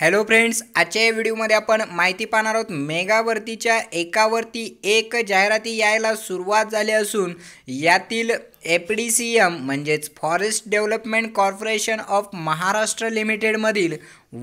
Hello friends आजच्या या व्हिडिओमध्ये आपण माहिती पाहणार आहोत मेगावरतीच्या एकावरती एक जाहिराती यायला सुरुवात झाली असून यातील एफ डी सी एम म्हणजेच forest development corporation of Maharashtra लिमिटेडमधील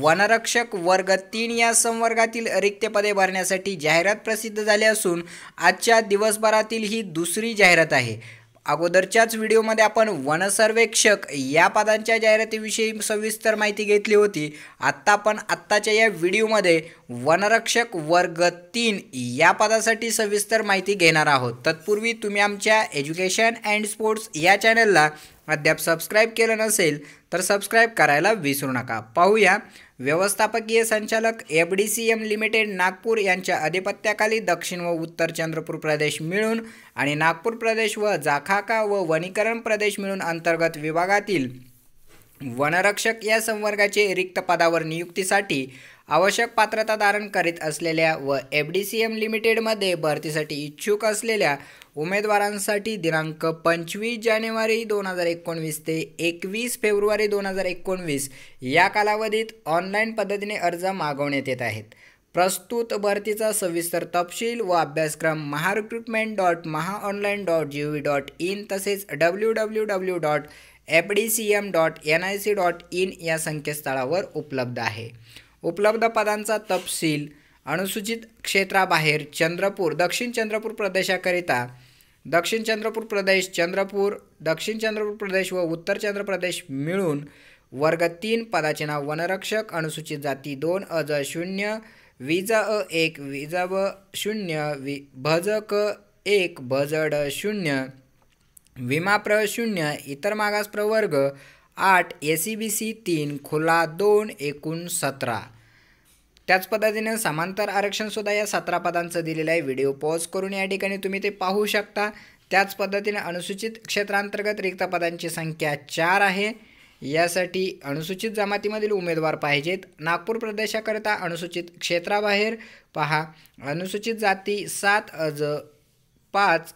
वनरक्षक वर्ग तीन या संवर्गातील रिक्त पदे भरण्यासाठी जाहिरात प्रसिद्ध झाली असून आजच्या दिवसभरातील ही दुसरी जाहिरात आहे. अगोदरच्याच व्हिडिओमध्ये आपण वनसर्वेक्षक या पदांच्या जाहिरातीविषयी सविस्तर माहिती घेतली होती. आत्ता आपण आत्ताच्या या व्हिडिओमध्ये वनरक्षक वर्ग तीन या पदासाठी सविस्तर माहिती घेणार आहोत. तत्पूर्वी तुम्ही आमच्या एज्युकेशन अँड स्पोर्ट्स या चॅनलला अद्याप सबस्क्राईब केलं नसेल तर सबस्क्राईब करायला विसरू नका. पाहूया. व्यवस्थापकीय संचालक F D C M limited Nagpur यांच्या अधिपत्याखाली दक्षिण व उत्तर चंद्रपूर प्रदेश मिळून आणि नागपूर प्रदेश व जाखाका व वनीकरण प्रदेश मिळून अंतर्गत विभागातील वनरक्षक या संवर्गाचे रिक्त पदावर नियुक्तीसाठी आवश्यक पात्रता धारण करीत असलेल्या व एफ डी सी एम लिमिटेडमध्ये भरतीसाठी इच्छुक असलेल्या उमेदवारांसाठी दिनांक पंचवीस जानेवारी दोन हजार एकोणवीस ते एकवीस फेब्रुवारी दोन हजार एकोणवीस या कालावधीत ऑनलाईन पद्धतीने अर्ज मागवण्यात येत आहेत. प्रस्तुत भरतीचा सविस्तर तपशील व अभ्यासक्रम Maharecruitment dot Maha online dot G V dot in तसेच W W W dot F D C M dot N I C dot in या संकेतस्थळावर उपलब्ध आहे. उपलब्ध पदांचा तपशील अनुसूचित क्षेत्राबाहेर चंद्रपूर दक्षिण चंद्रपूर प्रदेशाकरिता दक्षिण चंद्रपूर प्रदेश चंद्रपूर दक्षिण चंद्रपूर प्रदेश व उत्तर चंद्र प्रदेश मिळून वर्ग तीन पदाचे नाव वनरक्षक अनुसूचित जाती दोन अज शून्य विज अ एक विज ब शून्य वि भज क एक भजड शून्य विमाप्र शून्य इतर मागास प्रवर्ग आठ ए सी बी सी तीन खुला दोन एकूण सतरा. त्याच पद्धतीने समांतर आरक्षणसुद्धा या सतरा पदांचं दिलेलं आहे. व्हिडिओ पॉज करून या ठिकाणी तुम्ही ते पाहू शकता. त्याच पद्धतीने अनुसूचित क्षेत्रांतर्गत रिक्त पदांची संख्या चार आहे. यासाठी अनुसूचित जमातीमधील उमेदवार पाहिजेत. नागपूर प्रदेशाकरिता अनुसूचित क्षेत्राबाहेर पहा. अनुसूचित जाती सात अज पाच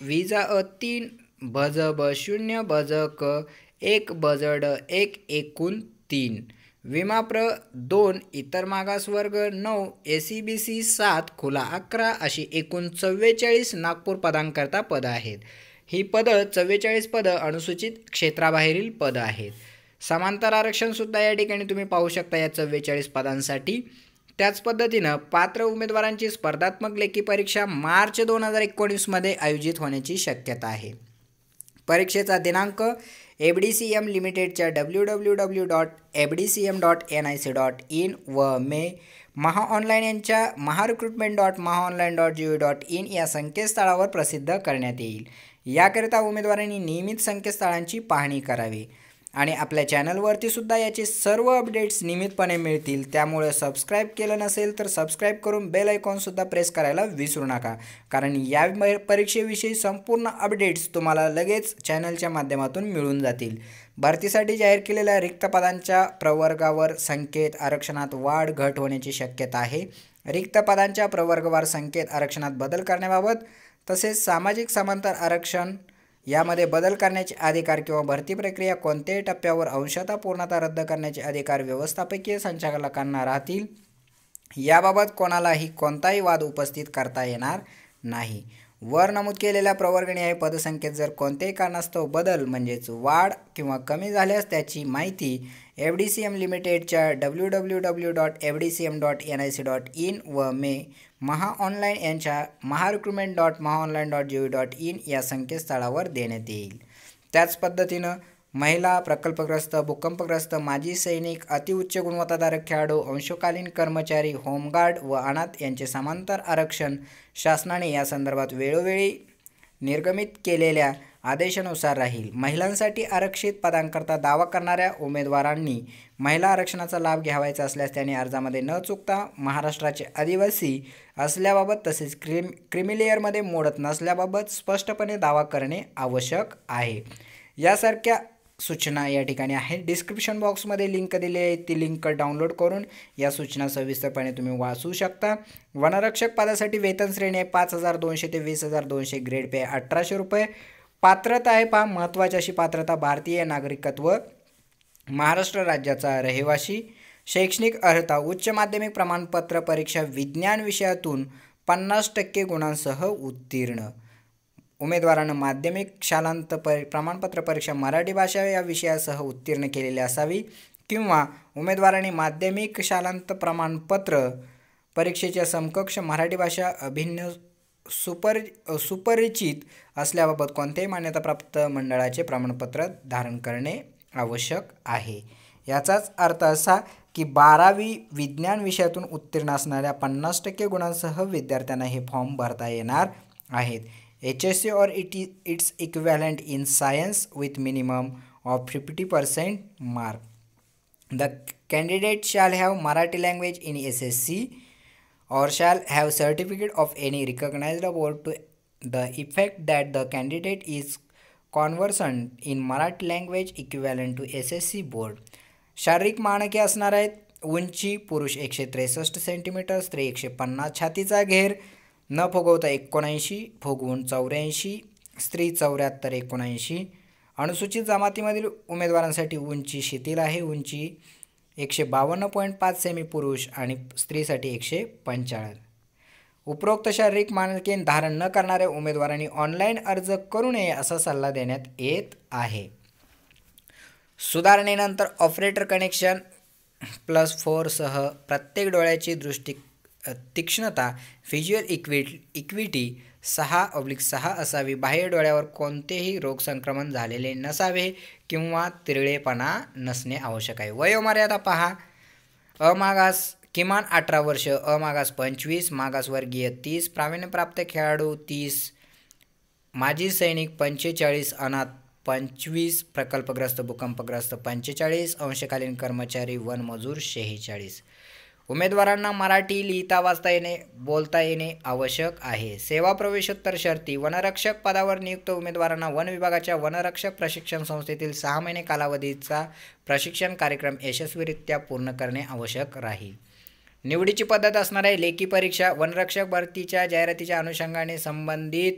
विजा अ तीन भज ब शून्य भज क एक बजड एक एकूण तीन. विमाप्र दोन इतर मागासवर्ग नऊ ए सी बी सी सात खुला अकरा अशी एकूण चव्वेचाळीस नागपूर पदांकरता पदं आहेत. ही पदं चव्वेचाळीस पदं अनुसूचित क्षेत्राबाहेरील पदं आहेत. समांतर आरक्षणसुद्धा या ठिकाणी तुम्ही पाहू शकता या चव्वेचाळीस पदांसाठी. त्याच पद्धतीनं पात्र उमेदवारांची स्पर्धात्मक लेखी परीक्षा मार्च दोन हजार एकोणीसमध्ये आयोजित होण्याची शक्यता आहे. परीक्षेचा दिनांक एफ डी सी एम लिमिटेडच्या W W W dot F D C M dot N I C dot in व मे महा ऑनलाईन यांच्या Maha recruitment dot Maha online dot G dot in या संकेतस्थळावर प्रसिद्ध करण्यात येईल. याकरिता उमेदवारांनी नियमित संकेतस्थळांची पाहणी करावी. आणि आपल्या चॅनलवरती सुद्धा याचे सर्व अपडेट्स नियमितपणे मिळतील. त्यामुळे सबस्क्राईब केलं नसेल तर सबस्क्राईब करून बेल आयकॉनसुद्धा प्रेस करायला विसरू नका. कारण या परीक्षेविषयी संपूर्ण अपडेट्स तुम्हाला लगेच चॅनलच्या माध्यमातून मिळून जातील. भरतीसाठी जाहीर केलेल्या रिक्त पदांच्या प्रवर्गावर संकेत आरक्षणात वाढ घट होण्याची शक्यता आहे. रिक्त पदांच्या प्रवर्गवार संकेत आरक्षणात बदल करण्याबाबत तसेच सामाजिक समांतर आरक्षण यामध्ये बदल करण्याचे अधिकार किंवा भरती प्रक्रिया कोणत्याही टप्प्यावर अंशता पूर्णता रद्द करण्याचे अधिकार व्यवस्थापकीय संचालकांना राहतील. याबाबत कोणालाही कोणताही वाद उपस्थित करता येणार नाही. वर नमूद केलेल्या प्रवर्गणी आहे. पदसंख्येत जर कोणत्याही कारणास्तव बदल म्हणजेच वाढ किंवा कमी झाल्यास त्याची माहिती एफ डी सी एम लिमिटेडच्या W W W dot F D C M dot N I C dot in व मे महा ऑनलाईन यांच्या Maha recruitment dot Maha online dot G dot in या संकेतस्थळावर देण्यात येईल. त्याच पद्धतीनं महिला प्रकल्पग्रस्त भूकंपग्रस्त माजी सैनिक अतिउच्च गुणवत्ताधारक खेळाडू अंशकालीन कर्मचारी होमगार्ड व अनाथ यांचे समांतर आरक्षण शासनाने या संदर्भात वेळोवेळी निर्गमित केलेल्या आदेशानुसार राहील. महिलांसाठी आरक्षित पदांकरता दावा करणाऱ्या उमेदवारांनी महिला आरक्षणाचा लाभ घ्यावायचा असल्यास त्यांनी अर्जामध्ये न चुकता महाराष्ट्राचे आदिवासी असल्याबाबत तसेच क्रिम क्रिमिलेअरमध्ये मोडत नसल्याबाबत स्पष्टपणे दावा करणे आवश्यक आहे. यासारख्या सूचना या ठिकाणी आहेत. डिस्क्रिप्शन बॉक्समध्ये लिंक दिली आहे. ती लिंक डाउनलोड करून या सूचना सविस्तरपणे तुम्ही वाचू शकता. वनरक्षक पदासाठी वेतन श्रेणी आहे. पाच हजार दोनशे ते वीस हजार दोनशे ग्रेड पे अठराशे रुपये. पात्रता आहे पहा महत्त्वाची अशी पात्रता भारतीय नागरिकत्व महाराष्ट्र राज्याचा रहिवासी शैक्षणिक अर्हता उच्च माध्यमिक प्रमाणपत्र परीक्षा विज्ञान विषयातून पन्नास टक्के गुणांसह उत्तीर्ण. उमेदवारानं माध्यमिक शालांत पर प्रमाणपत्र परीक्षा मराठी भाषा या विषयासह उत्तीर्ण केलेली असावी किंवा उमेदवाराने माध्यमिक शालांत प्रमाणपत्र परीक्षेच्या समकक्ष मराठी भाषा अभिन्न सुपर सुपरिचित असल्याबाबत कोणत्याही मान्यताप्राप्त मंडळाचे प्रमाणपत्र धारण करणे आवश्यक आहे. याचाच अर्थ असा की बारावी विज्ञान विषयातून उत्तीर्ण असणाऱ्या पन्नास टक्के गुणांसह विद्यार्थ्यांना हे फॉर्म भरता येणार आहेत. H S C or it it's equivalent in science with minimum of fifty percent mark the candidate shall have Marathi language in S S C or shall have certificate of any recognized board to the effect that the candidate is conversant in Marathi language equivalent to SSC board. शारीरिक मानके असणार आहेत उंची पुरुष एकशे त्रेसष्ट centimetre स्त्री एकशे पन्नास छातीचा घेर न फुगवता एकोणऐंशी फुगवून चौऱ्याऐंशी स्त्री चौऱ्याहत्तर एकोणऐंशी अनुसूचित जमातीमधील उमेदवारांसाठी उंची शिथिल आहे उंची एकशे बावन्न पॉईंट पाच सेमी पुरुष आणि स्त्रीसाठी एकशे पंचाळीस उपरोक्त शारीरिक मानके धारण न करणाऱ्या उमेदवारांनी ऑनलाईन अर्ज करू नये असा सल्ला देण्यात येत आहे. सुधारणेनंतर ऑपरेटर कनेक्शन प्लस फोरसह प्रत्येक डोळ्याची दृष्टी तीक्ष्णता व्हिज्युअल इक्विट इक्विटी सहा ऑब्लिक सहा असावी. बाह्य डोळ्यावर कोणतेही रोग संक्रमण झालेले नसावे किंवा तिरळेपणा नसणे आवश्यक आहे. वयोमर्यादा पहा. अमागास किमान अठरा वर्ष अमागास पंचवीस मागासवर्गीय तीस प्रावीण्यप्राप्त खेळाडू तीस माजी सैनिक पंचेचाळीस अनाथ पंचवीस प्रकल्पग्रस्त भूकंपग्रस्त पंचेचाळीस अंशकालीन कर्मचारी वनमजूर शेहेचाळीस. उमेदवारांना मराठी लिहिता वाचता येणे बोलता येणे आवश्यक आहे. सेवा प्रवेशोत्तर शर्ती वनरक्षक पदावर नियुक्त उमेदवारांना वन विभागाच्या वनरक्षक प्रशिक्षण संस्थेतील सहा महिने कालावधीचा प्रशिक्षण कार्यक्रम यशस्वीरित्या पूर्ण करणे आवश्यक राहील. निवडीची पद्धत असणार आहे लेखी परीक्षा वनरक्षक भरतीच्या जाहिरातीच्या अनुषंगाने संबंधित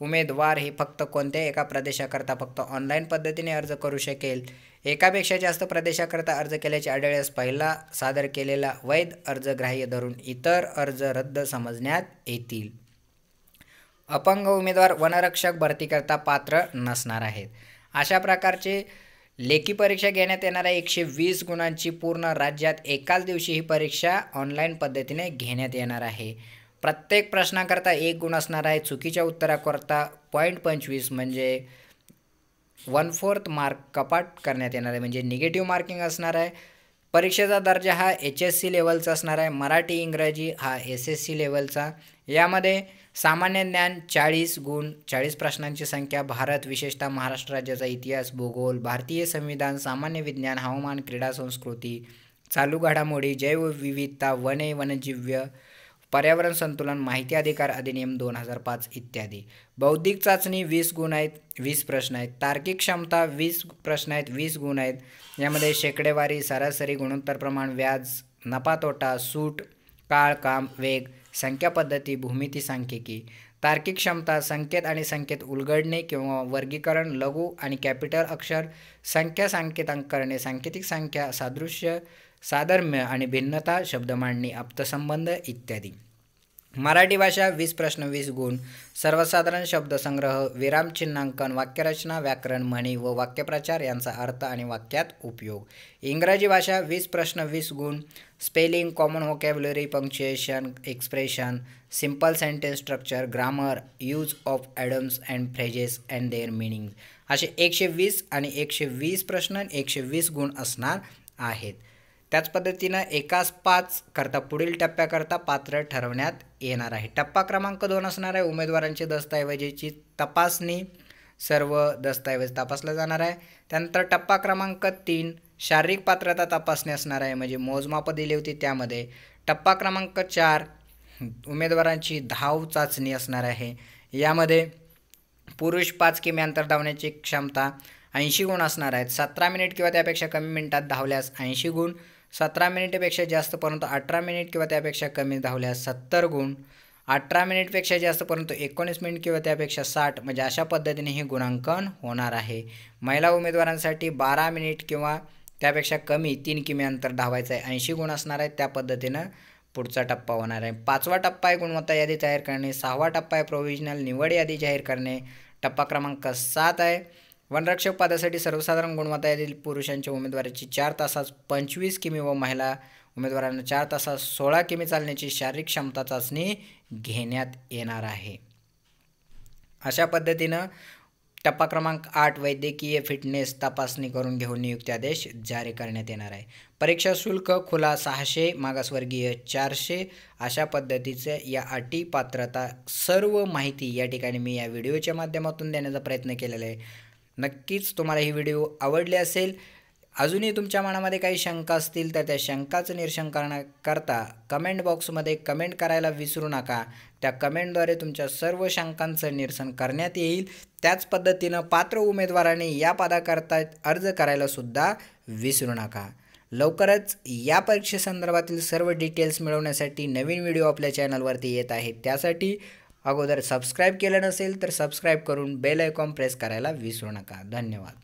उमेदवार हे फक्त कोणत्याही एका प्रदेशाकरता फक्त ऑनलाईन पद्धतीने अर्ज करू शकेल. एकापेक्षा जास्त प्रदेशाकरता अर्ज केल्याचे आढळल्यास पहिला सादर केलेला वैध अर्ज ग्राह्य धरून इतर अर्ज रद्द समजण्यात येतील. अपंग उमेदवार वनरक्षक भरतीकरता पात्र नसणार आहेत. अशा प्रकारचे लेखी परीक्षा घेण्यात येणाऱ्या एकशे वीस गुणांची पूर्ण राज्यात एकाच दिवशी ही परीक्षा ऑनलाईन पद्धतीने घेण्यात येणार आहे. प्रत्येक प्रश्नाकरता एक गुण असणार आहे. चुकीच्या उत्तराकरता पॉईंट पंचवीस म्हणजे वन फोर्थ मार्क कपाट करण्यात येणार आहे. म्हणजे निगेटिव्ह मार्किंग असणार आहे. परीक्षेचा दर्जा हा एच एस सी लेवलचा असणार आहे. मराठी इंग्रजी हा एस एस सी लेवलचा यामध्ये सामान्य ज्ञान चाळीस गुण चाळीस प्रश्नांची संख्या भारत विशेषतः महाराष्ट्र राज्याचा इतिहास भूगोल भारतीय संविधान सामान्य विज्ञान हवामान क्रीडा संस्कृती चालू घडामोडी जैवविविधता वने वनजीव्य पर्यावरण संतुलन माहिती अधिकार अधिनियम दोन हजार पाच इत्यादी. बौद्धिक चाचणी वीस गुण आहेत वीस प्रश्न आहेत. तार्किक क्षमता वीस प्रश्न आहेत वीस गुण आहेत. यामध्ये शेकडेवारी सरासरी गुणोत्तर प्रमाण व्याज नफा तोटा सूट काळ काम वेग संख्या पद्धती भूमिती सांख्यिकी. तार्किक क्षमता संकेत आणि संकेत उलगडणे किंवा वर्गीकरण लघु आणि कॅपिटल अक्षर संख्या सांकेतांक करणे सांकेतिक संख्या सादृश्य साधर्म्य आणि भिन्नता शब्दमांडणी आप्तसंबंध इत्यादी. मराठी भाषा वीस प्रश्न वीस गुण सर्वसाधारण शब्दसंग्रह विरामचिन्हांकन वाक्यरचना व्याकरण म्हणी व वाक्यप्रचार यांचा अर्थ आणि वाक्यात उपयोग. इंग्रजी भाषा वीस प्रश्न वीस गुण spelling common vocabulary punctuation expression simple sentence structure grammar use of idioms and phrases and their meaning असे एकशे वीस आणि एकशे वीस प्रश्न एकशे वीस गुण असणार आहेत. त्याच पद्धतीनं एकाच पाच करता पुढील टप्प्याकरता पात्र ठरवण्यात येणार आहे. टप्पा क्रमांक दोन असणार आहे. उमेदवारांची दस्तऐवजीची तपासणी सर्व दस्तऐवज तपासला जाणार आहे. त्यानंतर टप्पा क्रमांक तीन शारीरिक पात्रता तपासणी असणार आहे. म्हणजे मोजमापं दिली होती त्यामध्ये. टप्पा क्रमांक चार उमेदवारांची धाव चाचणी असणार आहे. यामध्ये पुरुष पाच किमी अंतर धावण्याची क्षमता ऐंशी गुण असणार आहेत. सतरा मिनिट किंवा त्यापेक्षा कमी मिनिटात धावल्यास ऐंशी गुण. सतरा मिनिटपेक्षा जास्त परंतु अठरा मिनिट किंवा त्यापेक्षा कमी धावल्यास सत्तर गुण. अठरा मिनिटपेक्षा जास्त परंतु एकोणीस मिनिट किंवा त्यापेक्षा साठ. म्हणजे अशा पद्धतीने हे गुणांकन होणार आहे. महिला उमेदवारांसाठी बारा मिनिट किंवा त्यापेक्षा कमी तीन किमी अंतर धावायचं आहे. ऐंशी गुण असणार आहे त्या पद्धतीनं पुढचा टप्पा होणार आहे. पाचवा टप्पा आहे गुणवत्ता यादी तयार करणे. सहावा टप्पा आहे प्रोव्हिजनल निवड यादी जाहीर करणे. टप्पा क्रमांक सात आहे. वनरक्षक पदासाठी सर्वसाधारण गुणवत्ता यादीतील पुरुषांच्या उमेदवाराची चार तासात पंचवीस किमी व महिला उमेदवारांना चार तासात सोळा किमी चालण्याची शारीरिक क्षमता चाचणी घेण्यात येणार आहे. अशा पद्धतीनं टप्पा क्रमांक आठ वैद्यकीय फिटनेस तपासणी करून घेऊन नियुक्ती आदेश जारी करण्यात येणार आहे. परीक्षा शुल्क खुला सहाशे मागासवर्गीय चारशे अशा पद्धतीचे या अटी पात्रता सर्व माहिती या ठिकाणी मी या व्हिडिओच्या माध्यमातून देण्याचा प्रयत्न केलेला आहे. नक्कीच तुम्हाला ही व्हिडिओ आवडली असेल. अजूनही तुमच्या मनामध्ये काही शंका असतील तर त्या शंकाचं निरसन करण्याकरता कमेंट बॉक्समध्ये कमेंट करायला विसरू नका. त्या कमेंटद्वारे तुमच्या सर्व शंकांचं निरसन करण्यात येईल. त्याच पद्धतीनं पात्र उमेदवारांनी या पदाकरता अर्ज करायलासुद्धा विसरू नका. लवकरच या परीक्षेसंदर्भातील सर्व डिटेल्स मिळवण्यासाठी नवीन व्हिडिओ आपल्या चॅनलवरती येत आहेत. त्यासाठी अगोदर सबस्क्राईब केलं नसेल तर सबस्क्राईब करून बेल आयकॉन प्रेस करायला विसरू नका. धन्यवाद.